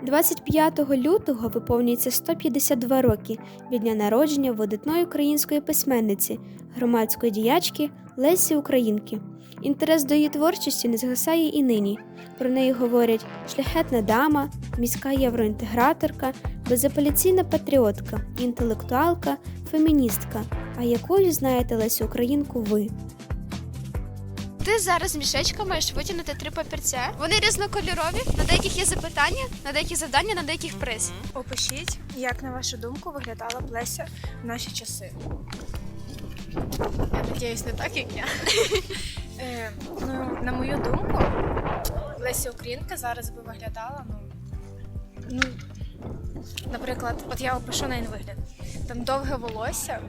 25 лютого виповнюється 152 роки від дня народження видатної української письменниці, громадської діячки Лесі Українки. Інтерес до її творчості не згасає і нині. Про неї говорять шляхетна дама, міська євроінтеграторка, безапеляційна патріотка, інтелектуалка, феміністка. А якою знаєте Лесю Українку ви? Ти зараз з мішечка маєш витягнути три папірця. Вони різнокольорові. На деяких є запитання, на деяких завдання, на деяких приз. Опишіть, як на вашу думку виглядала б Леся в наші часи. Я надіюсь, не так, як я. Е, ну, на мою думку, Леся Українка зараз би виглядала, ну, ну, наприклад, от я опишу на вигляд. Там довге волосся,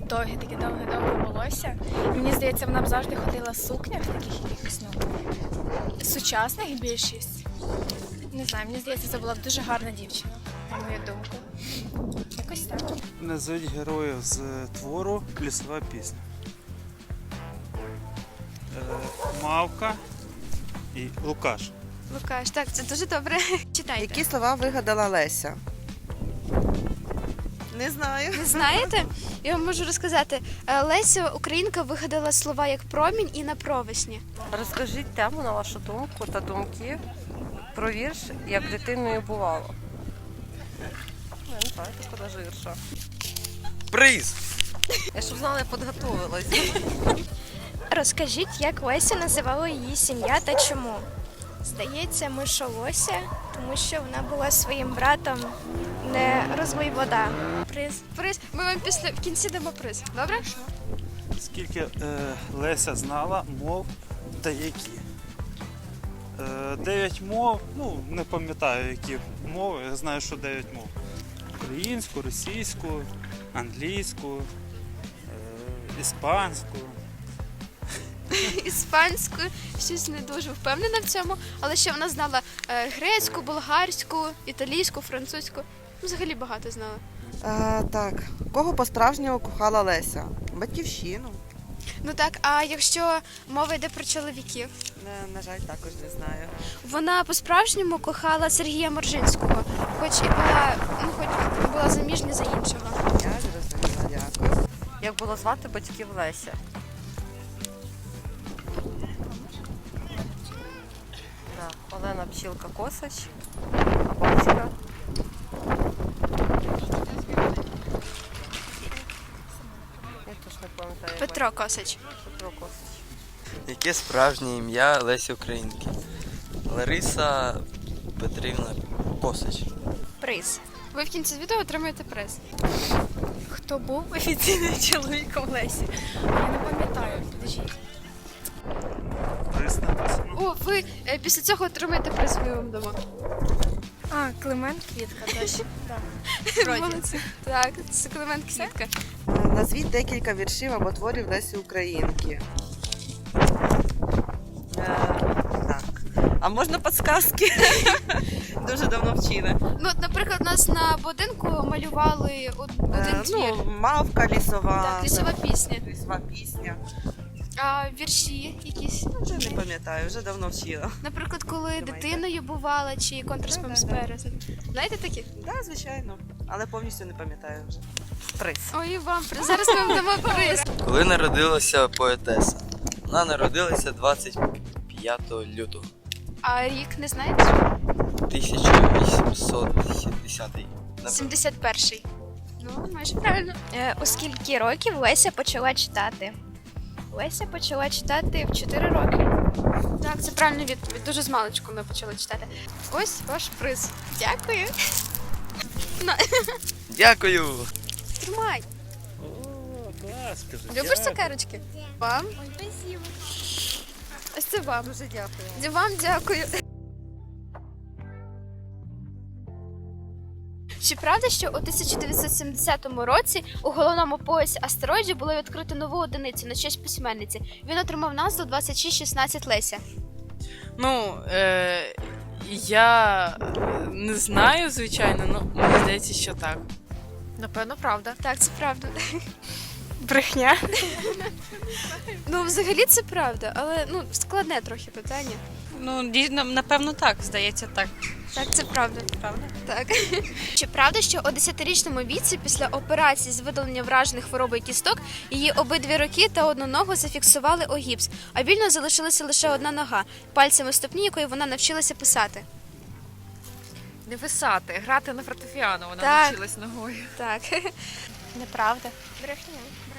довге таке довге-довге волосся. Мені здається, вона б завжди ходила в сукнях таких якихось, ну, сучасних більшість. Не знаю, мені здається, це була б дуже гарна дівчина, на мою думку. Якось так. Назвіть героїв з твору Лісова пісня. Е, Мавка і Лукаш. Лукаш, так, це дуже добре. Читайте. Які слова вигадала Леся? Не знаю. Не знаєте? Я вам можу розказати. Е, Леся Українка вигадала слова як промінь і на провесні. Розкажіть тему на вашу думку та думки про вірш, як дитиною бувало. Я не знаю, така даже вірша. Приз! Я щоб знала, я підготовилась. Розкажіть, як Леся називала її сім'я та чому? Здається, мишолося, тому що вона була своїм братом не розлий вода. Приз. Приз. Ми вам після в кінці дамо приз. Добре? Скільки е, Леся знала мов та які? Е, дев'ять мов, ну не пам'ятаю, які мови. Я знаю, що дев'ять мов. Українську, російську, англійську, е, іспанську. Іспанську, щось не дуже впевнена в цьому, але ще вона знала е, грецьку, болгарську, італійську, французьку. Взагалі багато знала. А, так, кого по-справжньому кохала Леся? Батьківщину. Ну так, а якщо мова йде про чоловіків, На, на жаль, також не знаю. вона по-справжньому кохала Сергія Моржинського, хоч і була, ну, хоч була заміжня за іншого. Я зрозуміла, дякую. Як було звати батьків Леся? Да. Олена Пчілка Косач, а батька. Я теж не пам'ятаю. Петро Косач. Петро Косач. Яке справжнє ім'я Лесі Українки? Лариса Петрівна Косач. Приз. Ви в кінці відео отримаєте приз. Хто був офіційним чоловіком Лесі? Я не пам'ятаю. Подождіть. Приз написано. О, ви е, після цього отримаєте приз, ми вам дамо. А, Климент Квітка, точно. Молодці. Так, це Климент Квітка. Назвіть декілька віршів або творів Лесі Українки. Е, так. А можна підсказки? Дуже давно вчили. Ну, от, наприклад, у нас на будинку малювали од- один Е, твір. ну, мавка лісова. Так, лісова пісня. Лісова пісня. А вірші якісь. Ну, вже не пам'ятаю, вже давно вчила. Наприклад, коли Думаєте? дитиною бувала, чи контрспом з береза. Знаєте такі? Так, да, звичайно. Але повністю не пам'ятаю вже. Приз. Ой, і вам приз. Зараз ми вам дамо приз. Коли народилася поетеса? Вона народилася 25 лютого А рік не знаєте? 1870. 71-й. Ну, майже правильно. Е, у скільки років Леся почала читати? Леся почала читати в 4 роки. Так, це правильна відповідь. Дуже з маличку ми почали читати. Ось ваш приз. Дякую. На, Дякую! тримай. О, клас, кажу. Любиш цукерочки? Вам? Ось це вам. Дуже дякую. Вам дякую. Чи правда, що у 1970 році у головному поясі астероїдів було відкрито нову одиницю на честь письменниці? Він отримав назву 2616 Леся. Ну, е, я не знаю, звичайно, але мені здається, що так. Напевно, правда. Так, це правда. Брехня. Ну, взагалі це правда, але ну складне трохи питання. Ну, дійсно, напевно, так, здається, так. Так, це правда. Правда? Так. Чи правда, що у 10-річному віці після операції з видалення вражених хвороби кісток її обидві руки та одну ногу зафіксували у гіпс, а вільно залишилася лише одна нога, пальцями ступні, якої вона навчилася писати? Не писати, грати на фортепіано, вона Так. навчилась ногою. Так. Неправда. Брехня.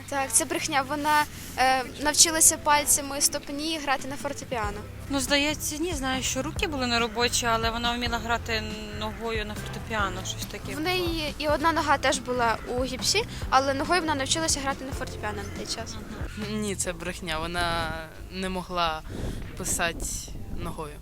Так, це брехня. Вона е, навчилася пальцями ступні грати на фортепіано. Ну, здається, ні, знаю, що руки були не робочі, але вона вміла грати ногою на фортепіано, щось таке. В неї і одна нога теж була у гіпсі, але ногою вона навчилася грати на фортепіано на той час. Ні, це брехня. Вона не могла писати ногою.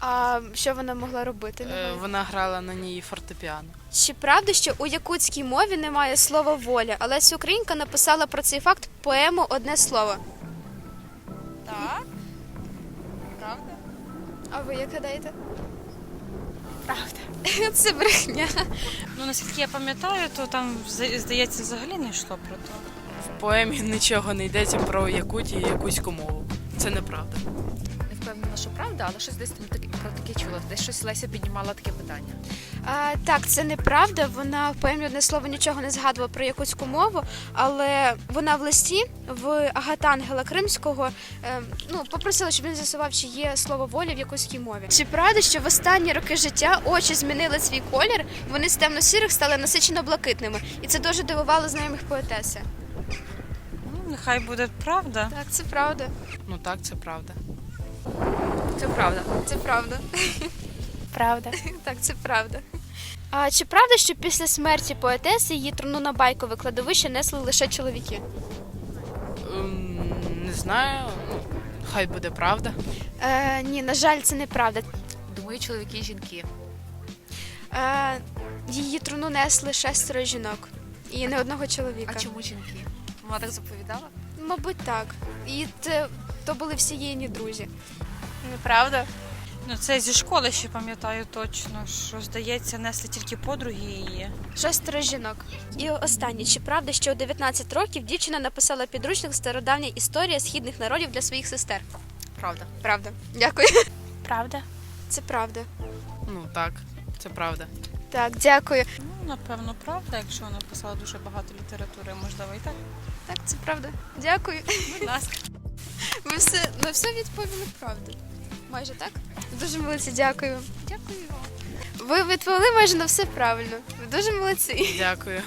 А що вона могла робити? Е? Вона грала на ній фортепіано. Чи правда, що у якутській мові немає слова воля, але Українка написала про цей факт поему одне слово. Так? Правда? А ви як гадаєте? Правда. Це брехня. Ну, наскільки я пам'ятаю, то там, зда- здається, взагалі не йшло про то. В поемі нічого не йдеться про Якутію і якуську мову. Це неправда. Не впевнена, що правда, але щось десь там таке- про таке чула. Десь щось Леся піднімала таке питання. А, так, це неправда. Вона в поемі одне слово нічого не згадувала про якутську мову, але вона в листі в Агатангела Кримського е, ну, попросила, щоб він з'ясував, чи є слово воля в якутській мові. Чи правда, що в останні роки життя очі змінили свій колір, вони з темно-сірих стали насичено блакитними, і це дуже дивувало знайомих поетеси. Ну, нехай буде правда. Так, це правда. Ну так, це правда. Це правда. Це правда. Правда. Так, це правда. А чи правда, що після смерті поетеси її труну на байкове кладовище несли лише чоловіки? Ем, Не знаю. Хай буде правда. Е, ні, на жаль, це неправда. Думаю, чоловіки і жінки. Е, її труну несли шестеро жінок і не одного чоловіка. А чому жінки? Вона так заповідала? Мабуть, так. І це, то були всі її друзі. Неправда. Ну, це зі школи ще пам'ятаю точно, що, здається, несли тільки подруги її. Шестеро жінок. І останнє, чи правда, що у 19 років дівчина написала підручник стародавня історія східних народів для своїх сестер? Правда. Правда. Дякую. Правда. Це правда. Ну так, це правда. Так, дякую. Ну, напевно, правда, якщо вона писала дуже багато літератури, можливо, і так. Так, це правда. Дякую. Будь ласка. Ви все на все відповіли правду. Майже так? Дуже молодці, дякую. Дякую вам. Ви відповіли майже на все правильно. Ви дуже молодці. Дякую.